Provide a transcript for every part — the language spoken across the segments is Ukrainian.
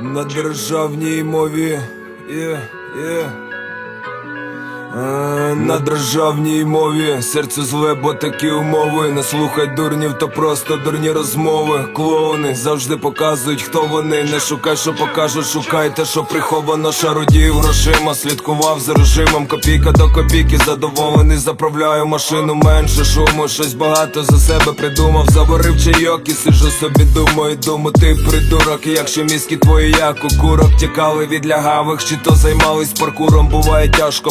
На державній мові. Є, є. Е, На державній мові серце зле, бо такі умови. Не слухай дурнів, то просто дурні розмови. Клоуни завжди показують, хто вони. Не шукай, що покажуть, шукай те, що приховано шародів грошима. Слідкував за режимом, копійка до копійки, задоволений, заправляю машину, менше шуму, щось багато за себе придумав. Заварив чайок і сижу собі, думаю, думаю, ти придурок. Якщо мізки твої, як у курок, тікали від лягавих, чи то займались паркуром, буває тяжко,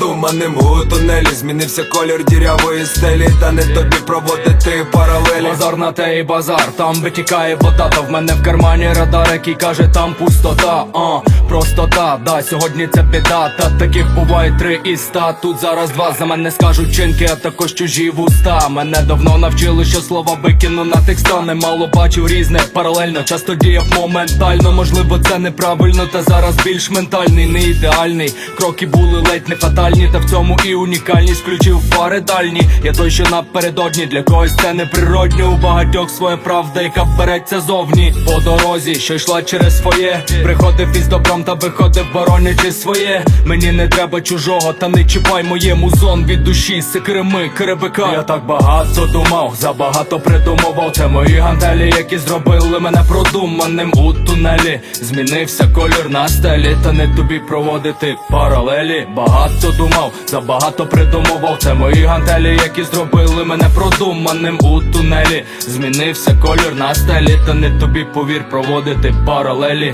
У тунелі змінився колір дірявої стелі. Та не тобі проводити паралелі. Базар на те і базар, там витікає вода, та в мене в кармані радар, який каже, там пустота, а простота, да, сьогодні це біда, та таких буває три із ста. Тут зараз два за мене скажуть чинки, а також чужі вуста. Мене давно навчили, що слова викину на текста Немало бачив різне, паралельно, часто діяв моментально. Можливо, це неправильно, та зараз більш ментальний, не ідеальний. Кроки були ледь не фатальні, та в цьому і унікальність включив фари дальні. Я той, що напередодні, для когось це неприродньо. У багатьох своя правда, яка впереться зовні. По дорозі, що йшла через своє. Приходив із добром та виходив, боронячи своє. Мені не треба чужого, та не чіпай моє музон від душі, секреми, керебика. Я так багато думав, забагато придумував. Це мої гантелі, які зробили мене продуманим у тунелі. Змінився колір на стелі, та не тобі проводити паралелі. Багато думав, забагато придумував. Це мої гантелі, які зробили мене продуманим у тунелі. Змінився колір на стелі, та не тобі повір проводити паралелі.